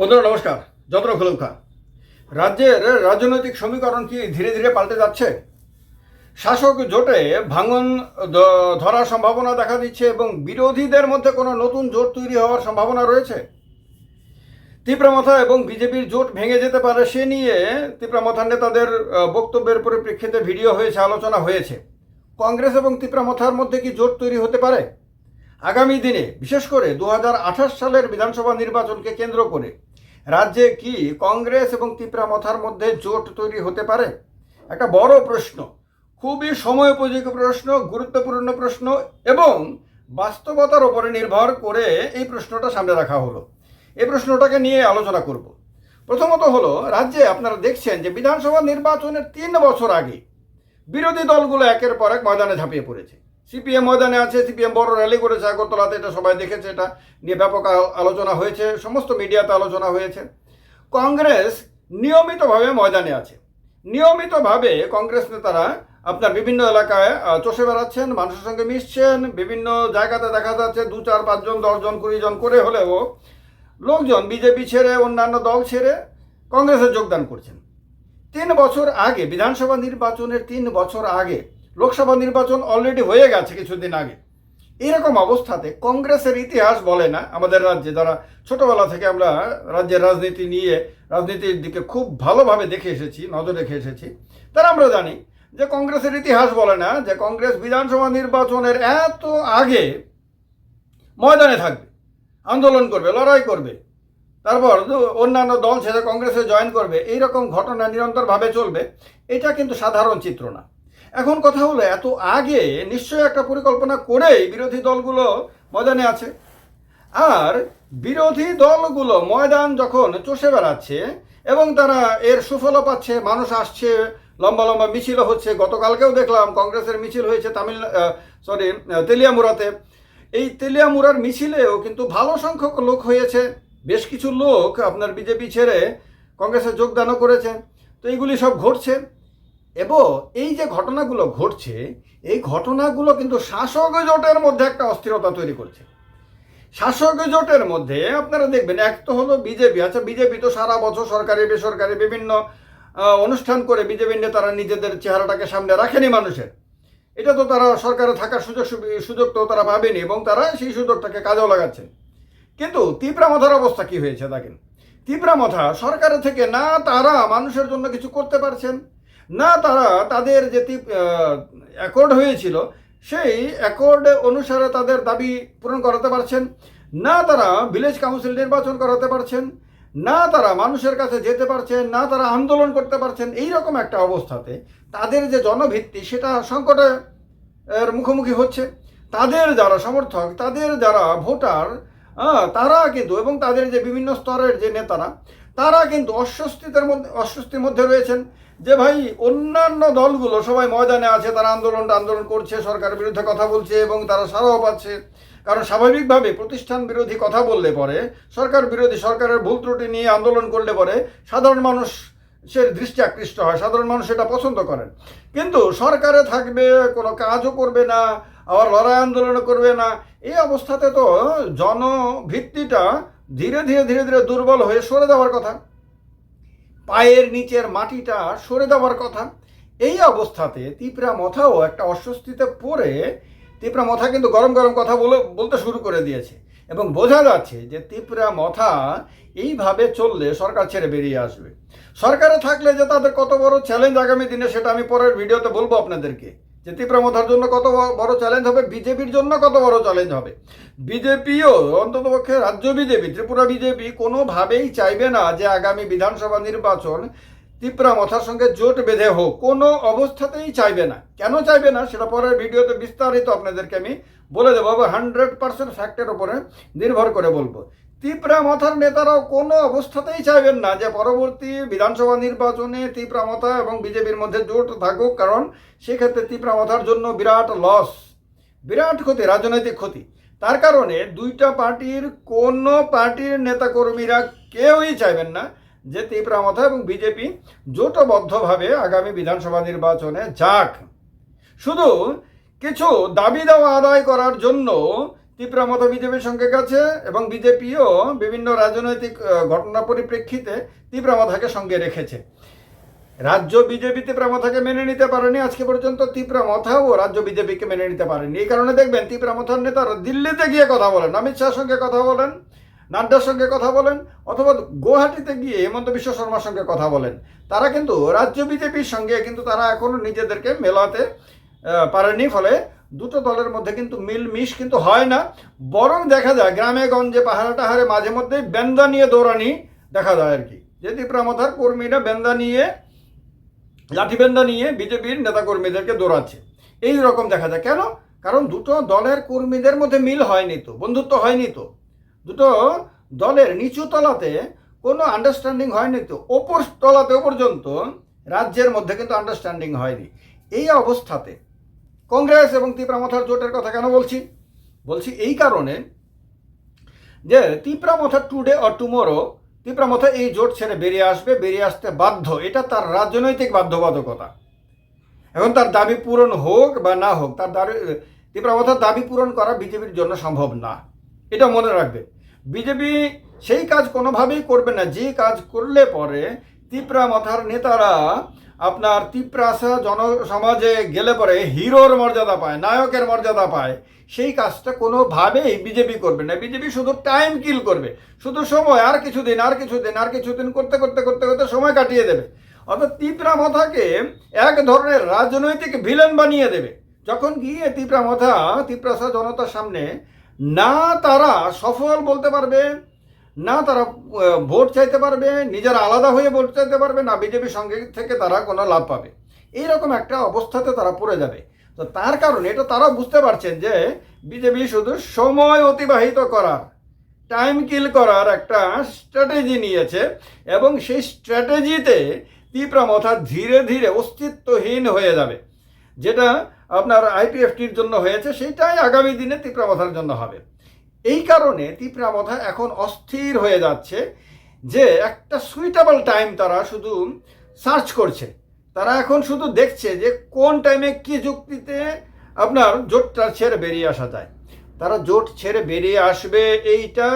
বন্ধুরা, নমস্কার। যত্র খোলকা রাজ্যের রাজনৈতিক সমীকরণ কি ধীরে ধীরে পাল্টে যাচ্ছে? শাসক জোটে ভাঙন ধরার সম্ভাবনা দেখা দিচ্ছে এবং বিরোধীদের মধ্যে কোনো নতুন জোট তৈরি হওয়ার সম্ভাবনা রয়েছে? তীব্রমাথা এবং বিজেপির জোট ভেঙে যেতে পারে সে নিয়ে তীব্রমাথার নেতাদের বক্তব্যের পরিপ্রেক্ষিতে ভিডিও হয়েছে, আলোচনা হয়েছে। কংগ্রেস এবং তীব্রমাথার মধ্যে কি জোট তৈরি হতে পারে? আগামী দিনে, বিশেষ করে দু হাজার আঠাশ সালের বিধানসভা নির্বাচনকে কেন্দ্র করে রাজ্যে কি কংগ্রেস এবং তীব্রামথার মধ্যে জোট তৈরি হতে পারে? একটা বড় প্রশ্ন, খুবই সময় উপযোগী প্রশ্ন, গুরুত্বপূর্ণ প্রশ্ন এবং বাস্তবতার উপরে নির্ভর করে এই প্রশ্নটা সামনে রাখা হলো। এই প্রশ্নটাকে নিয়ে আলোচনা করব। প্রথমত হলো, রাজ্যে আপনারা দেখছেন যে বিধানসভা নির্বাচনের তিন বছর আগে বিরোধী দলগুলো একের পর এক ময়দানে ঝাঁপিয়ে পড়েছে। সিপিএম ময়দানে আছে, সিপিএম বড় র্যালি করেছে, আগরতলাতে এটা সবাই দেখেছে, এটা নিয়ে ব্যাপক আলোচনা হয়েছে, সমস্ত মিডিয়াতে আলোচনা হয়েছে। কংগ্রেস নিয়মিতভাবে ময়দানে আছে। নিয়মিতভাবে কংগ্রেস নেতারা আপনার বিভিন্ন এলাকায় চষে বেড়াচ্ছেন, মানুষের সঙ্গে মিশছেন, বিভিন্ন জায়গাতে দেখা যাচ্ছে দু, চার পাঁচজন দশজন কুড়িজন করে হলেও লোকজন বিজেপি ছেড়ে অন্যান্য দল ছেড়ে কংগ্রেসে যোগদান করছেন। তিন বছর আগে, বিধানসভা নির্বাচনের তিন বছর আগে লোকসভা নির্বাচন অলরেডি হয়ে গেছে কিছুদিন আগে। এরকম অবস্থাতে কংগ্রেসের ইতিহাস বলে না? আমাদের রাজ্যে যারা ছোটবেলা থেকে আমরা রাজ্যের রাজনীতি নিয়ে রাজনীতির দিকে খুব ভালোভাবে দেখে এসেছি, নজর রেখে এসেছি, তারা আমরা জানি যে কংগ্রেসের ইতিহাস বলে না যে কংগ্রেস বিধানসভা নির্বাচনের এত আগে ময়দানে থাকবে, আন্দোলন করবে, লড়াই করবে, তারপর অন্যান্য দল ছেড়ে কংগ্রেসে জয়েন করবে, এইরকম ঘটনা নিরন্তরভাবে চলবে, এটা কিন্তু সাধারণ চিত্র না। এখন কথা হলো, এত আগে নিশ্চয়ই একটা পরিকল্পনা করেই বিরোধী দলগুলো ময়দানে আছে। আর বিরোধী দলগুলো ময়দান যখন চষে বেড়াচ্ছে এবং তারা এর সুফলও পাচ্ছে, মানুষ আসছে, লম্বা লম্বা মিছিল হচ্ছে, গতকালকেও দেখলাম কংগ্রেসের মিছিল হয়েছে তামিল সরি তেলিয়ামুড়াতে। এই তেলিয়ামুড়ার মিছিলেও কিন্তু ভালো সংখ্যক লোক হয়েছে, বেশ কিছু লোক আপনার বিজেপি ছেড়ে কংগ্রেসে যোগদানও করেছে। তো এইগুলি সব ঘটছে। এবং এই যে ঘটনাগুলো ঘটছে, এই ঘটনাগুলো কিন্তু শাসক জোটের মধ্যে একটা অস্থিরতা তৈরি করছে। শাসক জোটের মধ্যে আপনারা দেখবেন, এক তো হলো বিজেপি। আচ্ছা বিজেপি তো সারা বছর সরকারি, বেসরকারি বিভিন্ন অনুষ্ঠান করে বিজেপি নেতারা নিজেদের চেহারাটাকে সামনে রাখেনি মানুষের। এটা তো তারা সরকারে থাকার সুযোগ সুযোগ তো তারা পাবেনি এবং তারা সেই সুযোগটাকে কাজেও লাগাচ্ছেন কিন্তু তীব্রামাথার অবস্থা কি হয়েছে দেখেন? তীব্রামাথা সরকারের থেকে না তারা মানুষের জন্য কিছু করতে পারছেন। না, তারা তাদের যে অ্যাকর্ড হয়েছিল, সেই অ্যাকর্ড অনুসারে তাদের দাবি পূরণ করাতে পারছেন। না, তারা ভিলেজ কাউন্সিল নির্বাচন করাতে পারছেন। না, তারা মানুষের কাছে যেতে পারছেন। না, তারা আন্দোলন করতে পারছেন। এই রকম একটা অবস্থাতে তাদের যে জনভিত্তি, সেটা সংকটে মুখোমুখি হচ্ছে। তাদের যারা সমর্থক, তাদের যারা ভোটার তারা কিন্তু, এবং তাদের যে বিভিন্ন স্তরের যে নেতারা তারা কিন্তু অস্বস্তিতার মধ্যে, অস্বস্তির মধ্যে রয়েছেন যে ভাই, অন্যান্য দলগুলো সবাই ময়দানে আছে, তারা আন্দোলন আন্দোলন করছে, সরকারের বিরুদ্ধে কথা বলছে এবং তারা সারাও পাচ্ছে। কারণ স্বাভাবিকভাবে প্রতিষ্ঠান বিরোধী কথা বললে পরে, সরকার বিরোধী, সরকারের ভুল ত্রুটি নিয়ে আন্দোলন করলে পরে সাধারণ মানুষ সে দৃষ্টি আকৃষ্ট হয়, সাধারণ মানুষ এটা পছন্দ করেন। কিন্তু সরকারে থাকবে, কোনো কাজও করবে না, আবার লড়াই আন্দোলন করবে না, এই অবস্থাতে তো জনভিত্তিটা ধীরে ধীরে ধীরে ধীরে দুর্বল হয়ে সরে দেওয়ার কথা। পায়ের নিচের মাটিটা সরে দেওয়ার কথা। এই অবস্থাতে তিপরা মথাও একটা অস্বস্তিতে পড়ে, তিপরা মথা কিন্তু গরম গরম কথা বলে, বলতে শুরু করে দিয়েছে। এবং বোঝা যাচ্ছে যে তিপরা মথা এইভাবে চললে সরকার ছেড়ে বেরিয়ে আসবে। সরকারে থাকলে যে তাদের কত বড় চ্যালেঞ্জ আগামী দিনে, সেটা আমি পরের ভিডিওতে বলব আপনাদেরকে। যে তিপ্রামথার জন্য কত বড় চ্যালেঞ্জ হবে, বিজেপির জন্য কত বড় চ্যালেঞ্জ হবে। বিজেপিও অন্ততপক্ষে রাজ্য বিজেপি, ত্রিপুরা বিজেপি কোনোভাবেই চাইবে না যে আগামী বিধানসভা নির্বাচন তিপ্রামথার সঙ্গে জোট বেঁধে হোক। কোনো অবস্থাতেই চাইবে না। কেন চাইবে না সেটা পরের ভিডিওতে বিস্তারিত আপনাদেরকে আমি বলে দেবো। হান্ড্রেড পার্সেন্ট ফ্যাক্টের ওপরে নির্ভর করে বলব। তিপ্রা মাথার নেতারাও কোনো অবস্থাতেই চাইবেন না যে পরবর্তী বিধানসভা নির্বাচনে তিপ্রা মাথা এবং বিজেপির মধ্যে জোট থাকুক, কারণ সেক্ষেত্রে তিপ্রা মাথার জন্য বিরাট লস, বিরাট ক্ষতি, রাজনৈতিক ক্ষতি। তার কারণে দুইটা পার্টির কোনো পার্টির নেতাকর্মীরা কেউই চাইবেন না যে তিপ্রা মাথা এবং বিজেপি জোটবদ্ধভাবে আগামী বিধানসভা নির্বাচনে যাক। শুধু কিছু দাবি দাওয়া আদায় করার জন্য তীব্রামথা বিজেপির সঙ্গে গেছে এবং বিজেপিও বিভিন্ন রাজনৈতিক ঘটনা পরিপ্রেক্ষিতে তীব্রামথাকে সঙ্গে রেখেছে। রাজ্য বিজেপি তীব্রামথাকে মেনে নিতে পারেনি, আজকে পর্যন্ত তীব্রামথাও রাজ্য বিজেপিকে মেনে নিতে পারেনি। এই কারণে দেখবেন তীব্রামথার নেতারা দিল্লিতে গিয়ে কথা বলেন, অমিত শাহর সঙ্গে কথা বলেন, নাড্ডার সঙ্গে কথা বলেন, অথবা গুয়াহাটিতে গিয়ে হেমন্ত বিশ্ব শর্মার সঙ্গে কথা বলেন। তারা কিন্তু রাজ্য বিজেপির সঙ্গে কিন্তু তারা এখনও নিজেদেরকে মেলাতে পারেনি, ফলে দুটো দলের মধ্যে কিন্তু মিল মিশ কিন্তু হয় না। বরং দেখা যায় গ্রামে, গঞ্জে, পাহাড়ে টাহারে মাঝে মধ্যেই বেন্দা নিয়ে দৌড়ানি দেখা যায় আর কি। যে তীব্রামথার কর্মীরা বেন্দা নিয়ে লাঠিবেন্দা নিয়ে বিজেপির নেতাকর্মীদেরকে দৌড়াচ্ছে। এই রকম দেখা যায়। কেন? কারণ দুটো দলের কর্মীদের মধ্যে মিল হয়নি তো, বন্ধুত্ব হয়নি তো। দুটো দলের নিচু তলাতে কোনো আন্ডারস্ট্যান্ডিং হয়নি তো, ওপর তলাতেও পর্যন্ত রাজ্যের মধ্যে কিন্তু আন্ডারস্ট্যান্ডিং হয়নি। এই অবস্থাতে কংগ্রেস এবং তীব্রামথার জোটের কথা কেন বলছি? বলছি এই কারণে যে তীব্রামথা টুডে অর টুমোরো তীব্রামথা এই জোট ছেড়ে বেরিয়ে আসবে, বেরিয়ে আসতে বাধ্য। এটা তার রাজনৈতিক বাধ্যবাধকতা। এখন তার দাবি পূরণ হোক বা না হোক, তার দাবি তীব্রামথার দাবি পূরণ করা বিজেপির জন্য সম্ভব না। এটা মনে রাখবে। বিজেপি সেই কাজ কোনোভাবেই করবে না। যে কাজ করলে পরে তীব্রামথার নেতারা আপনার তীব্রাসা জনসমাজে গেলে পরে হিরোর মর্যাদা পায়, নায়কের মর্যাদা পায়, সেই কাজটা কোনোভাবেই বিজেপি করবে না। বিজেপি শুধু টাইম কিল করবে। শুধু সময়, আর কিছুদিন আর কিছুদিন আর কিছুদিন করতে করতে করতে করতে সময় কাটিয়ে দেবে। অর্থাৎ তীব্রামথাকে এক ধরনের রাজনৈতিক ভিলেন বানিয়ে দেবে। যখন গিয়ে তীব্রামথা তীব্রাসা জনতার সামনে, না তারা সফল বলতে পারবে না তারা ভোট চাইতে পারবে, নিজের আলাদা হয়ে ভোট চাইতে পারবে, না বিজেপির সঙ্গে থেকে তারা কোনো লাভ পাবে। এইরকম একটা অবস্থাতে তারা পড়ে যাবে। তো তার কারণে এটা তারা বুঝতে পারছেন যে বিজেপি শুধু সময় অতিবাহিত করার টাইম কিল করার একটা স্ট্র্যাটেজি নিয়েছে এবং সেই স্ট্র্যাটেজিতে তীব্রামথা ধীরে ধীরে অস্তিত্বহীন হয়ে যাবে। যেটা আপনার আইপিএফটির জন্য হয়েছে, সেটাই আগামী দিনে তীব্রামথার জন্য হবে। এই কারণে তীব্রামথা এখন অস্থির হয়ে যাচ্ছে যে একটা সুইটেবল টাইম তারা শুধু সার্চ করছে। তারা এখন শুধু দেখছে যে কোন টাইমে কি যুক্তিতে আপনার জোটটা ছেড়ে বেরিয়ে আসা যায়। তারা জোট ছেড়ে বেরিয়ে আসবে এইটা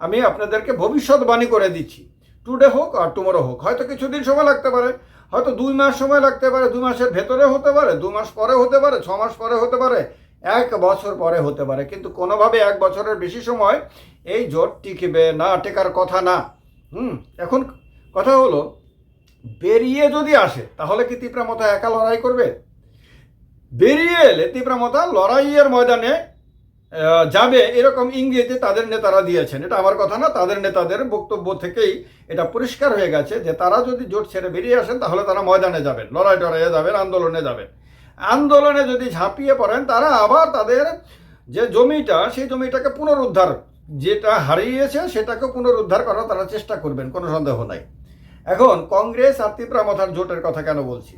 আমি আপনাদেরকে ভবিষ্যৎবাণী করে দিচ্ছি। টুডে হোক আর টুমোরো হোক। হয়তো কিছুদিন সময় লাগতে পারে, হয়তো দুই মাস সময় লাগতে পারে, দুই মাসের ভেতরে হতে পারে, দু মাস পরে হতে পারে, ছ মাস পরে হতে পারে এক বছর পরে হতে পারে। কিন্তু কোনোভাবে এক বছরের বেশি সময় এই জোট টিকবে না, টেকার কথা না। হুম, এখন কথা হলো, বেরিয়ে যদি আসে, তাহলে কি তীব্রামতা একা লড়াই করবে? বেরিয়ে এলে তীব্রামতা লড়াইয়ের ময়দানে যাবে এরকম ইঙ্গিতে তাদের নেতারা দিয়েছেন। এটা আমার কথা না, তাদের নেতাদের বক্তব্য থেকেই এটা পরিষ্কার হয়ে গেছে যে তারা যদি জোট ছেড়ে বেরিয়ে আসেন, তাহলে তারা ময়দানে যাবেন লড়াই টড়াইয়ে যাবেন, আন্দোলনে যাবেন। আন্দোলনে যদি ঝাঁপিয়ে পড়েন, তারা আবার তাদের যে জমিটা, সেই জমিটাকে পুনরুদ্ধার, যেটা হারিয়েছে সেটাকে পুনরুদ্ধার করার তারা চেষ্টা করবেন, কোনো সন্দেহ নাই। এখন কংগ্রেস আর তীব্রামথার জোটের কথা কেন বলছি?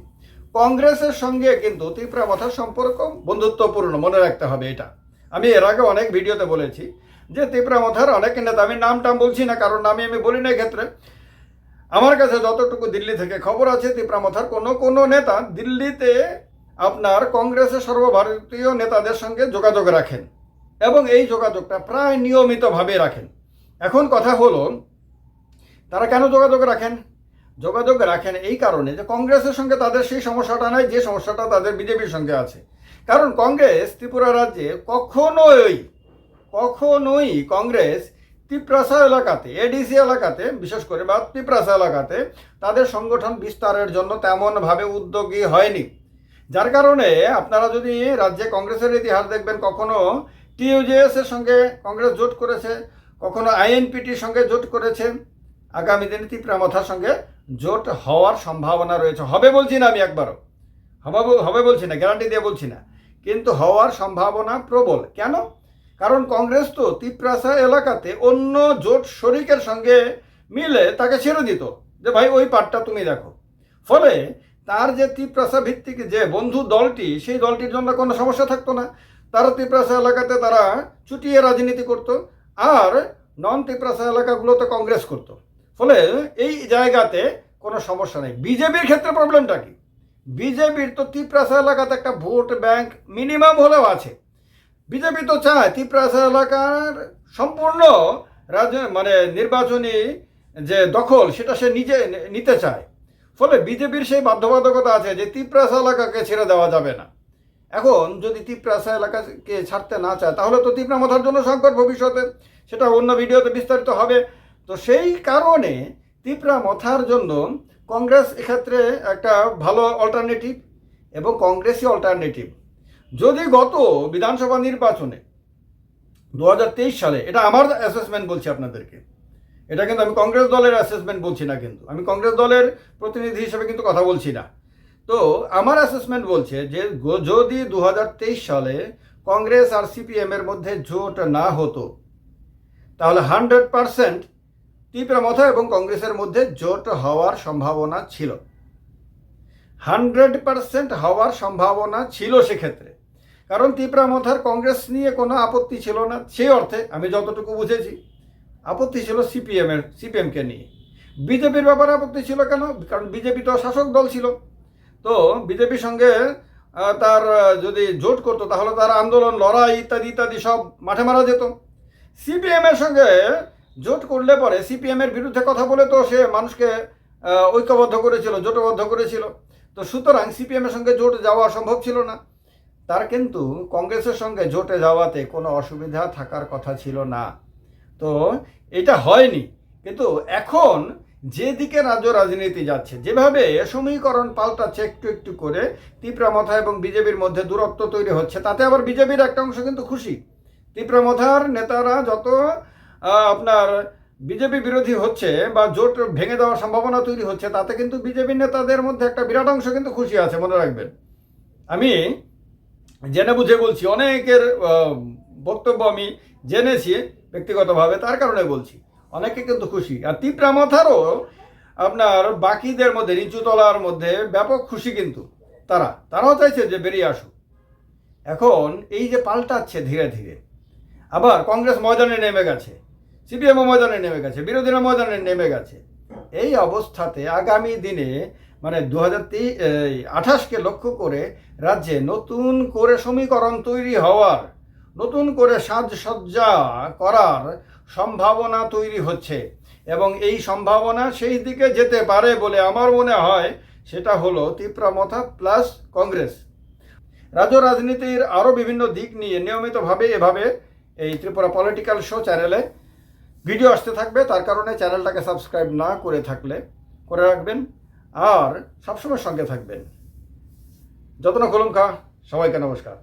কংগ্রেসের সঙ্গে কিন্তু তীব্রামথার সম্পর্ক বন্ধুত্বপূর্ণ, মনে রাখতে হবে এটা। আমি এর আগে অনেক ভিডিওতে বলেছি যে তীব্রামথার অনেক নেতা, আমি নাম টাম বলছি না, কারণ নামে আমি বলি না ক্ষেত্রে আমার কাছে যতটুকু দিল্লি থেকে খবর আছে তীব্রামথার কোনো কোনো নেতা দিল্লিতে আপনার কংগ্রেসের সর্বভারতীয় নেতাদের সঙ্গে যোগাযোগ রাখেন এবং এই যোগাযোগটা প্রায় নিয়মিতভাবে রাখেন। এখন কথা হলো, তারা কেন যোগাযোগ রাখেন? যোগাযোগ রাখেন এই কারণে যে কংগ্রেসের সঙ্গে তাদের সেই সমস্যাটা নাই, যে সমস্যাটা তাদের বিজেপির সঙ্গে আছে। কারণ কংগ্রেস ত্রিপুরা রাজ্যে কখনোই কখনোই কংগ্রেস তিপ্রাসা এলাকাতে এডিসি এলাকাতে, বিশেষ করে বা তিপ্রাসা এলাকাতে তাদের সংগঠন বিস্তারের জন্য তেমনভাবে উদ্যোগী হয়নি। যার কারণে আপনারা যদি রাজ্যে কংগ্রেসের ইতিহাস দেখবেন, কখনো টিইউজেএস এর সঙ্গে কংগ্রেস জোট করেছে, কখনো আইএনপিটির সঙ্গে জোট করেছে, আগামী দিনে তীব্রামথার সঙ্গে জোট হওয়ার সম্ভাবনা রয়েছে। হবে বলছি না আমি একবারও। হবে হবে বলছি না গ্যারান্টি দিয়ে বলছি না। কিন্তু হওয়ার সম্ভাবনা প্রবল। কেন? কারণ কংগ্রেস তো তিপ্রাসা এলাকাতে অন্য জোট শরিকের সঙ্গে মিলে তাকে ছেড়ে দিত। যে ভাই, ওই পার্টটা তুমি দেখো। ফলে তার যে ভিত্তিক যে বন্ধু দলটি, সেই দলটির জন্য কোনো সমস্যা থাকতো না। তারা তিপ্রাসা এলাকাতে তারা চুটিয়ে রাজনীতি করত আর নন তিপ্রাসা এলাকাগুলোতে কংগ্রেস করত। ফলে এই জায়গাতে কোনো সমস্যা নেই। বিজেপির ক্ষেত্রে প্রবলেমটা কি? বিজেপির তো তিপ্রাসা এলাকাতে একটা ভোট ব্যাংক মিনিমাম হলেও আছে। বিজেপি তো চায় তিপ্রাসা এলাকার সম্পূর্ণ রাজ মানে নির্বাচনী যে দখল, সেটা সে নিজে নিতে চায়। ফলে বিজেপির সেই বাধ্যবাধকতা আছে যে তিপ্রাসা এলাকাকে ছেড়ে দেওয়া যাবে না। এখন যদি তিপ্রাসা এলাকাকে ছাড়তে না চায়, তাহলে তো তিপ্রা মাথার জন্য সংকট ভবিষ্যতে। সেটা অন্য ভিডিওতে বিস্তারিত হবে। তো সেই কারণে তিপ্রা মথার জন্য কংগ্রেস এক্ষেত্রে একটা ভালো অল্টারনেটিভ এবং কংগ্রেসই অল্টারনেটিভ যদি গত বিধানসভা নির্বাচনে দু হাজার তেইশ সালে, এটা আমার অ্যাসেসমেন্ট বলছি আপনাদেরকে এটা কিন্তু আমি কংগ্রেস দলের অ্যাসেসমেন্ট বলছি না কিন্তু। আমি কংগ্রেস দলের প্রতিনিধি হিসেবে কিন্তু কথা বলছি না। তো আমার অ্যাসেসমেন্ট বলছে যে যদি দু হাজার তেইশ সালে কংগ্রেস আর সিপিএম এর মধ্যে জোট না হতো, তাহলে হান্ড্রেড পারসেন্ট তীব্রমথা এবং কংগ্রেসের মধ্যে জোট হওয়ার সম্ভাবনা ছিল। হান্ড্রেড পারসেন্ট হওয়ার সম্ভাবনা ছিল সেক্ষেত্রে। কারণ তীব্রামথার কংগ্রেস নিয়ে কোনো আপত্তি ছিল না সেই অর্থে আমি যতটুকু বুঝেছি। আপত্তি ছিল সিপিএম এর সিপিএমকে নিয়ে। বিজেপির ব্যাপারে আপত্তি ছিল কেন? কারণ বিজেপি তো শাসক দল ছিল। তো বিজেপির সঙ্গে তার যদি জোট করতো, তাহলে তার আন্দোলন, লড়াই ইত্যাদি ইত্যাদি সব মাঠে মারা যেত। সিপিএম এর সঙ্গে জোট করলে পরে সিপিএম এর বিরুদ্ধে কথা বলে তো সে মানুষকে ঐক্যবদ্ধ করেছিল, জোটবদ্ধ করেছিল। তো সুতরাং সিপিএম এর সঙ্গে জোট যাওয়া সম্ভব ছিল না। তার কিন্তু কংগ্রেসের সঙ্গে জোটে যাওয়াতে কোনো অসুবিধা থাকার কথা ছিল না। তো এটা হয়নি। কিন্তু এখন যেদিকে রাজ্য রাজনীতি যাচ্ছে, যেভাবে সমীকরণ পাল্টাচ্ছে একটু একটু করে তীব্রামথা এবং বিজেপির মধ্যে দূরত্ব তৈরি হচ্ছে, তাতে আবার বিজেপির একটা অংশ কিন্তু খুশি। তীব্রামথার নেতারা যত আপনার বিজেপি বিরোধী হচ্ছে বা জোট ভেঙে দেওয়ার সম্ভাবনা তৈরি হচ্ছে, তাতে কিন্তু বিজেপি নেতাদের মধ্যে একটা বিরাট অংশ কিন্তু খুশি আছে, মনে রাখবেন। আমি জেনে বুঝে বলছি, অনেকের বক্তব্য আমি জেনেছি ব্যক্তিগতভাবে তার কারণে বলছি। অনেকে কিন্তু খুশি। আর তিপ্রামাথারও আপনার বাকিদের মধ্যে, নিচুতলার মধ্যে ব্যাপক খুশি কিন্তু তারা। তারাও চাইছে যে বেরিয়ে আসুক। এখন এই যে পাল্টাচ্ছে ধীরে ধীরে, আবার কংগ্রেস ময়দানে নেমে গেছে, সিপিএমও ময়দানে নেমে গেছে, বিরোধীরা ময়দানে নেমে গেছে। এই অবস্থাতে আগামী দিনে মানে দু হাজার আঠাশকে লক্ষ্য করে রাজ্যে নতুন করে সমীকরণ তৈরি হওয়ার নতুন করে সাজসজ্জা করার সম্ভাবনা তৈরি হচ্ছে এবং এই সম্ভাবনা সেই দিকে যেতে পারে বলে আমার মনে হয় সেটা হলো তিপ্রামথা প্লাস কংগ্রেস। রাজ্য রাজনীতির আরও বিভিন্ন দিক নিয়ে নিয়মিতভাবে এভাবে এই ত্রিপুরা পলিটিক্যাল শো চ্যানেলে ভিডিও আসতে থাকবে। তার কারণে চ্যানেলটাকে সাবস্ক্রাইব না করে থাকলে করে রাখবেন আর সবসময় সঙ্গে থাকবেন। যত্ন খা, সবাইকে নমস্কার।